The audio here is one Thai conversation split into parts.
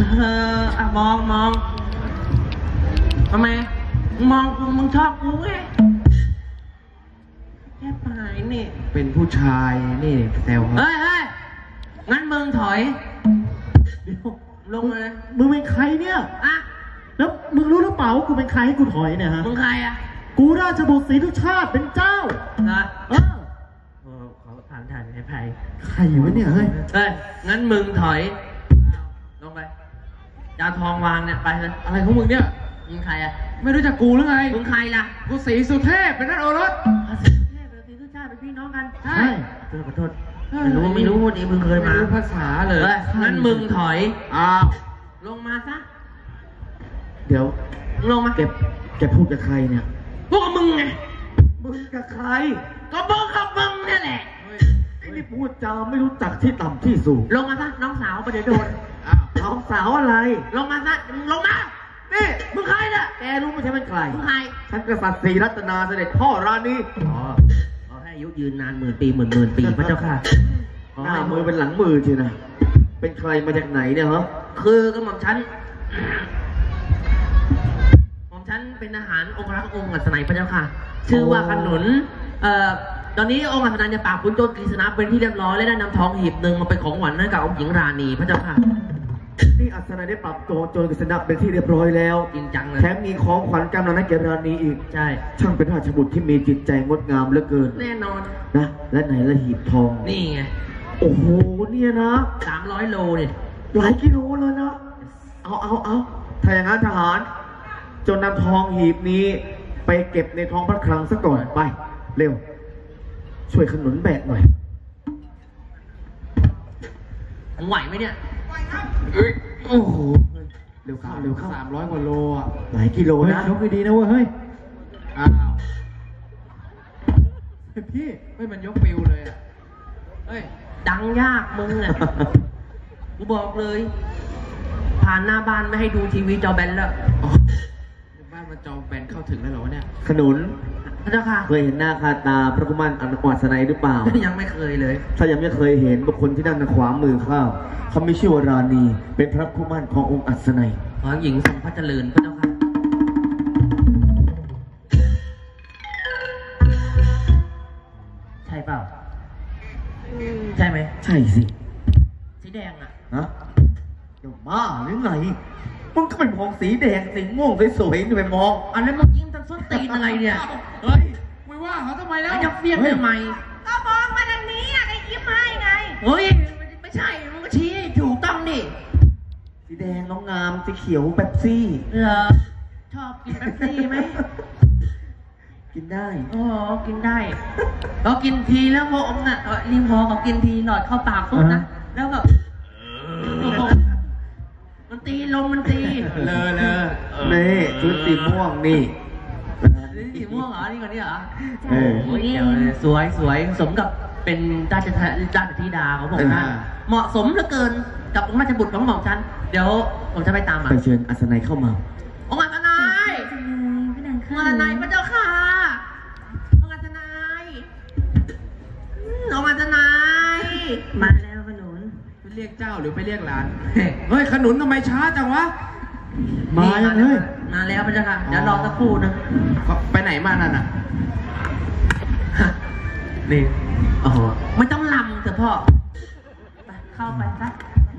เอออะมองมองทำไมมึงมองกูมึงชอบกูไงแค่ปลายนี่เป็นผู้ชายนี่แซวเขาเฮ้ยเฮ้ยงั้นมึงถอยเดี๋ยวลงมาเลยมึงเป็นใครเนี่ย อะแล้วมึงรู้หรือเปล่าว่ากูเป็นใครให้กูถอยเนี่ยฮะ มึงใครอะ กูราชบุตรศรีทุชาติเป็นเจ้าเหรอเออเออเขาถามถ่ายให้ไผ่ใครวะเนี่ยเฮ้ย เฮ้ยงั้นมึงถอยลงไป จะเอาทองวางเนี่ยไปเลยอะไรของมึงเนี่ย มึงใครอะไม่รู้จักกูหรือไงมึงใครล่ะกูสีสุเทพเป็นนักโอรส ภาษาเทพเป็นทุกชาติเป็นพี่น้องกัน ใช่ เออขอโทษไม่รู้ไม่รู้วันนี้มึงเคยมาไรู้ภาษาเลยเฮ้ยงั้นมึงถอย อ้าวลงมาซะเดี๋ยวมึงลงมาแกแกพูดกับใครเนี่ยพวกบมึงไง มึงกับใครก็บอกกับมึงนี่แหละ ไอ้นี่พูดจาไม่รู้จักที่ต่ำที่สูงลงมาซะน้องสาวประเดี๋ยวโดนอ้าวน้องสาวอะไร ลงมาซะมึงลงมานี่มึงใครเนี่ยแกรู้ไม่ใช่เป็นใครมึงใครฉันกษัตริย์ศรีรัตนาเสด็จพ่อรานีอ๋อขอให้อายุยืนนานหมื่นปีหมื่นหมื่นปีพระเจ้าค่ะขอหน้าให้มือเป็นหลังมือเชียวนะ เป็นใครมาจากไหนเนี่ยฮะคือกระหม่อมฉันหม่อมฉันเป็นทหารองค์รักษ์องค์อัศนัยพระเจ้าค่ะ ชื่อว่าขนุนเอ่อตอนนี้องค์อัศนัยจะปราบคุณโจรกฤษณะเป็นที่เรียบร้อยและได้นำทองหีบหนึ่งมาเป็นของหวานให้กับองค์หญิงราณีพระเจ้าค่ะ นี่อัศนัยได้ปรับตัวโจรกฤษณะเป็นที่เรียบร้อยแล้ว จริงจังเลยแถมมีของขวัญกำนันให้แกราณีอีก ใช่ ช่างเป็นราชบุตรที่มีจิตใจงดงามเหลือเกิน แน่นอน นะ และไหนละหีบทอง นี่ไงโอ้โห เนี่ยนะ สามร้อยโลเนี่ยหลายกิโลเลยนะ เอาเอาเอาถ้าอย่างนั้นทหาร จนนำทองหีบนี้ ไปเก็บในท้องพระคลังซะก่อน ไป เร็ว ช่วยขนุนแบกหน่อยผมไหวไหมเนี่ยเอ้ย โอ้โห เร็วเข้าเร็วเข้าสามร้อยกว่าโลอะหลายกิโลนะยกดีๆนะเว้ยเฮ้ย อ้าวพี่เฮ้ยมันยกปิวเลยอะ เฮ้ย ดังยากมึงอะกูบอกเลย ผ่านหน้าบ้านไม่ให้ดูทีวีจอแบนแล้วอ๋อบ้านมันจองแบนเข้าถึงแล้วเหรอวะเนี่ย ขนุนพระ เจ้าค่ะ เคยเห็นหน้าคาตาพระกุมารอันวัสนัยหรือเปล่า ยังไม่เคยเลย ถ้ายังไม่เคยเห็นบุคคลที่นั่งทางขวามือข้าเขามีชื่อว่าราณี เป็นพระคุมารขององค์อัศนัยขอหญิงทรงพระเจริญพระเจ้าค่ะ ใช่เปล่า ใช่ไหมใช่สิ สีแดงอะฮะเดี๋ยวบ้าหรือไงมึงก็ไปมองสีแดงสีม่วงสวยๆนี่ไปมอง อันนั้นเมื่อกี้มันส้นตีนอะไรเนี่ย แล้วมันจะเฟี้ยงทำไมก็มองมาทางนี้อะไอ้ยิ้มให้ไงเฮ้ยไม่ใช่มันก็ชี้ให้ถูกต้องดิสีแดงน้องงามสีเขียวแป๊บซี่เหรอชอบกินแป๊บซี่ไหมกินได้โอ้กินได้เรากินทีแล้วพออมน่ะเอ่อรีพอเขากินทีหลอดเข้าปากปุ๊บนะแล้วแบบมันตีลมมันตีเลอะเลอะนี่ชุดสีม่วงนี่นี่สีม่วงเหรอ นี่ก่อนนี่เหรอเออ โอ้ยเดี๋ยวเลยสวยสวยสมกับเป็นราชธาราชธิดาของผมนะเหมาะสมเหลือเกินกับองค์ราชบุตรของหม่อมฉัน เดี๋ยวผมจะไปตามมาไปเชิญอัศนัยเข้ามา องค์อัศนัยพี่นันองขึ้ค์อัศนัยพระเจ้าค่ะองค์อัศนัยอืมองค์อัศนัยมาแล้วขนุนไปเรียกเจ้าหรือไปเรียกหลาน เฮ้ยขนุนทำไมช้าจังวะ มายังเฮ้ย มาแล้วพระเจ้าค่ะ เดี๋ยวรอสักครู่นะเขาไปไหนมานั่นอะ นี่ โอ้โห ไม่ต้องลำเถอะพ่อ ไปเข้าไปซะ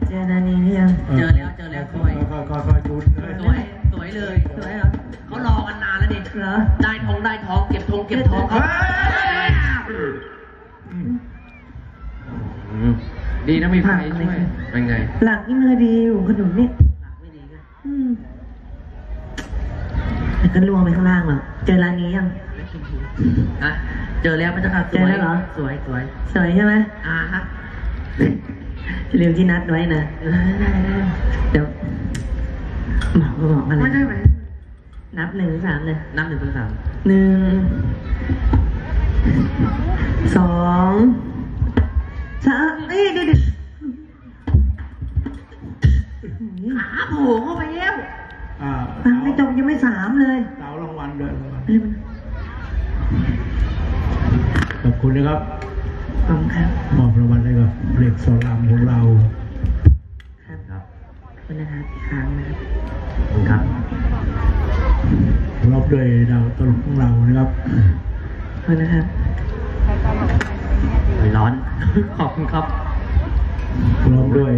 เจอนานีหรือยังเจอแล้ว เจอแล้วสวย ค่อยๆค่อยๆดูดเลยสวย สวยเลย สวยเหรอเขารอกันนานแล้วดิเหรอ ได้ทองได้ทองเก็บทองเก็บทองเขาดีนะมีไฟช่วยเป็นไง หลักยิ่งเลยดีอยู่ขนุนนี่ไม่ดีนะ อืมแต่ ก็ลวงไปข้างล่างหรอกเจอร้านนี้ยัง อะเจอแล้วพระเจ้าค่ะเจอแล้วเหรอ สวยสวยสวยใช่ไหมอ่าฮะลืมที่นัดไว้นะเออได้ได้เดี๋ยวหมอกก็บอกมาเลไม่ยได้ไหมนับหนึ่งถึงสามเลยนับหนึ่งถึงสามหนึ่งสองสามเอ้ยเดี๋ยวเดี๋ยวขาโผล่เข้าไปแล้ว อ่าฟังไม่จบยังไม่สามเลยเสารางวัลด้วยเร็วขอบคุณนะครับขอบคุณครับมอบรางวัลให้กับเด็กสอนรามของเราครับครับคุณนะครับอีกครั้งนะครับขอบคุณครับรอบด้วยดาวตลกของเรานะครับขอบคุณนะครับไม่ร้อน ขอบคุณครับพร้อมด้วย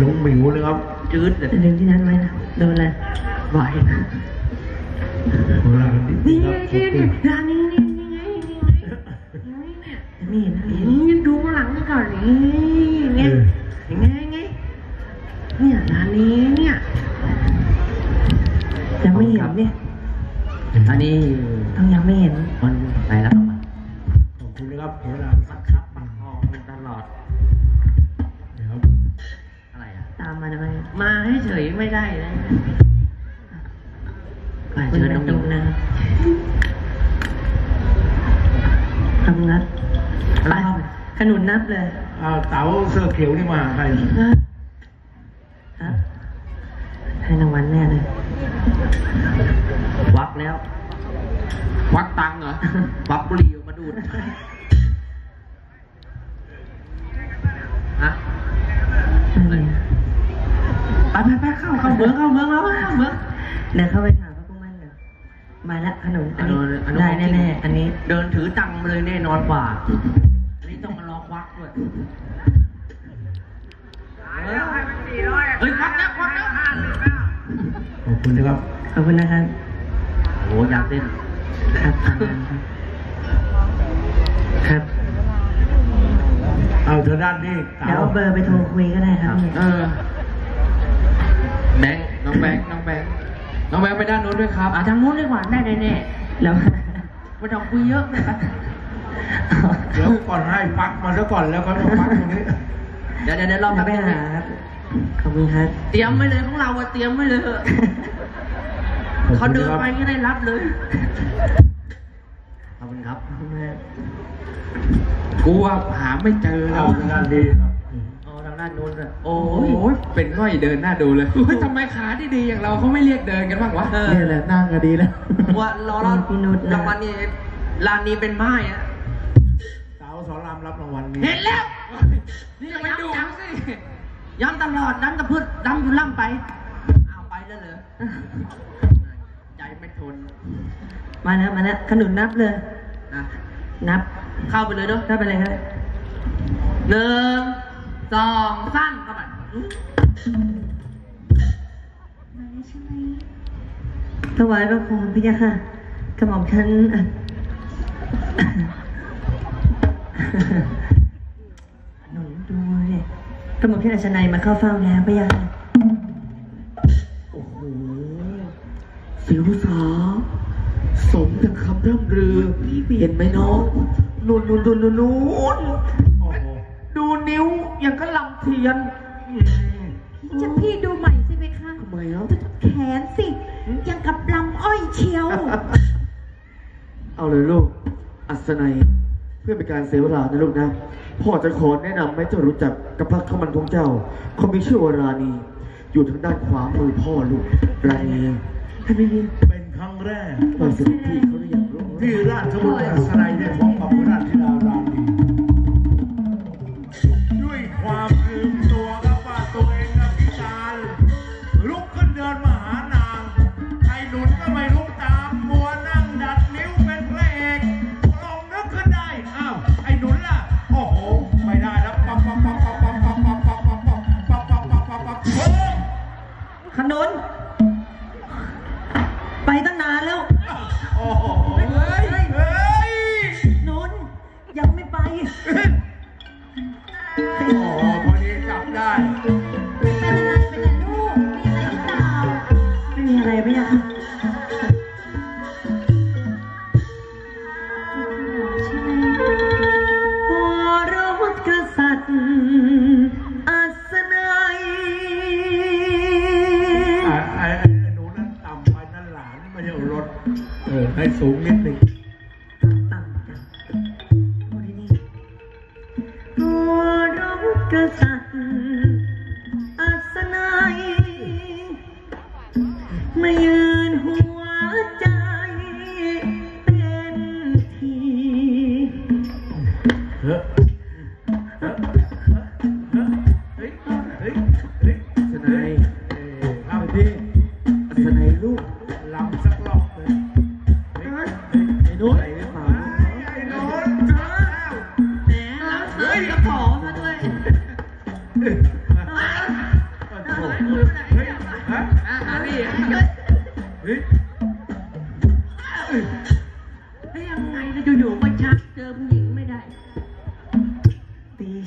น้องหมิวนะครับ จืดเลยลืมที่นัดไว้นะโดนเลยไหวนะนี่ไงกินร้านนี้นี่ไงนี่ไงนี่ไงไม่นนะ ทำงัดไปขนุนนับเลยอ้าวเต๋าเสื้อเขียวนี่มาหาใครครับให้รางวัลแน่เลยควักแล้วควักตังค์เหรอควักบุหรี่ออกมาดูดฮะไปไปไปเข้าเข้าเมืองเข้าเมืองแล้วเข้าเมืองเดี๋ยวเข้าไปถาม มาละขนมอันนี้อันนี้ได้แน่ๆอันนี้ เดินถือตังค์มาเลยแน่นอนกว่า อันนี้ต้องมารอควักด้วยเฮ้ยควักแล้วควักแล้วขอบคุณนะครับขอบคุณนะครับโอ้ยาเต้นครับตามนั้นครับ เอาเธอด้านนี้เดี๋ยวเอาเบอร์ไปโทรคุยก็ได้ครับเออ แบงค์น้องแบงค์น้องแบงค์ น้องแบงค์ไปด้านโน้นด้วยครับ อะทางนู้นดีกว่าได้แน่แล้วๆไม่ต้องคุยเยอะเลยไปเดี๋ยวก่อนให้ฟักมาซะก่อนแล้วก็มาฟักตรงนี้ เดี๋ยวเดี๋ยวเดี๋ยวรอเราแป๊บไปนึงหาครับขอบคุณครับเตรียมไว้เลยของเราอะเตรียมไว้เลยเถอะขอบเขาคุณเดินนะครับไปก็ได้รับเลยขอบคุณครับขอบคุณครับ กูว่าหาไม่เจอแล้เอาวทางด้านนี้ครับอ๋อทาง ด้านนู้นเลยโอ้โอ้ยโหเป็นง่อยเดินหน้าดูเลยเฮ้ยทำไมขาดีๆอย่างเราเขาไม่เรียกเดินกันบ้างวะเออนี่แหละนั่งก็ดีแล้วว่ารอรอรางวัลนี้ร้านนี้เป็นไม้อะเต๋าสอนรามรับรางวัลนี้เห็นแล้วนี่ไปดูสิย้ำตลอดย้ำตะพืชย้ำอยู่ล่ำไปเอาไปแล้วเหรอใจไม่ทน มาแล้วมาแล้วขนุนนับเลยนะนับเข้าไปเลยเนาะเข้าไปเลยครับหนึ่ง สองสามเข้าไปถวายพระพรพี่ยะค่ะกระหม่อมฉันอะหนุนดูเนี่ยกระหม่อมฉันอัชนัยมาเข้าเฝ้าแล้วพี่ยะค่ะโอ้โหสิวสาสมดังคำร่ำลือ เห็นไหมน้องนูนนูนนูนนูนนูนโอ้โหดูนิ้ว อย่างก็ลำเทียนอืมจะพี่ดูใหม่สิไหมคะทำไมอะแขนสิยังกับลำอ้อยเชียว เอาเลยลูก อัศนัย เพื่อเป็นการเสียเวลานะลูกนะ พ่อจะขอแนะนำให้เจ้ารู้จักกับพระขมันของเจ้า เขามีชื่อว่าราณี อยู่ทางด้านขวามือพ่อลูกราณีให้ไม่มีเป็นครั้งแรกปล่อยเสด็จพี่เขาหรือยังลูกที่ราชบุตรอัศนัยได้พบกับพระราช não. Oh. ให้สูงนิดหนึ่งต่ำจังพูดดีๆพอรถกษัตริย์อัศนัยมายืนหัวใจเป็นทีเฮ้ยเฮ้ยเฮ้ย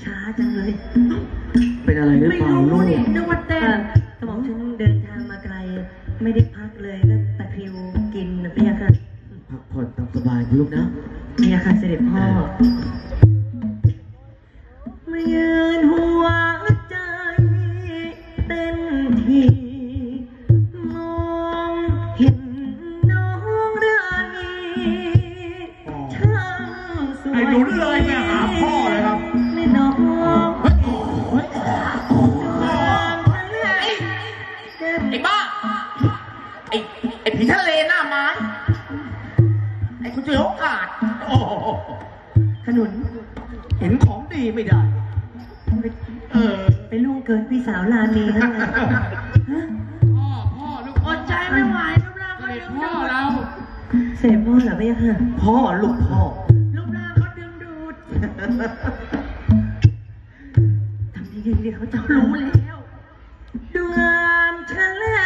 ช้าจังเลยเป็นอะไรหรือไม่เปล่ารู้ลูกนี่นึกว่าเต้เอนอกระหม่อมฉันเดินทางมาไกล ไม่ได้พักเลยก็ตะคริวกินนะพี่ยะค่ะพักผ่อนตามสบายนะลูกนะพี่ยะค่ะเสด็จพ่อมายืนหัวใจเต้นทีมองเห็นน้องราณีช่างสวยไอ้หนุนเลยไปหาพ่อเลยครับ ไม่น้องไอ้บ้า ไอ้ไอ้ผีทะเลหน้าไม้ไอ้คุณเจอโอกาสโอ้โหขนุน เห็นของดีไม่ได้ เออไปล่วงเกินพี่สาวลานีแล้วไงฮะพ่อ พ่อลูกอดใจไม่ไหวรูปร่างเสเขาด็ดึจงพ่อดูดเรา เสพพ่อเหรอพี่ค่ะ พ่อลูกพ่อรูปร่างเขาดึงดูด เดี๋ยวเจ้ารู้แล้ว ดูงานเฉลย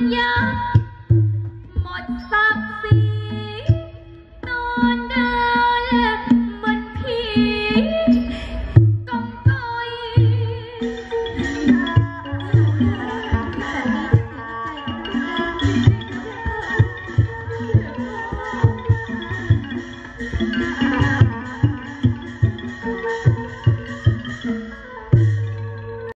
呀。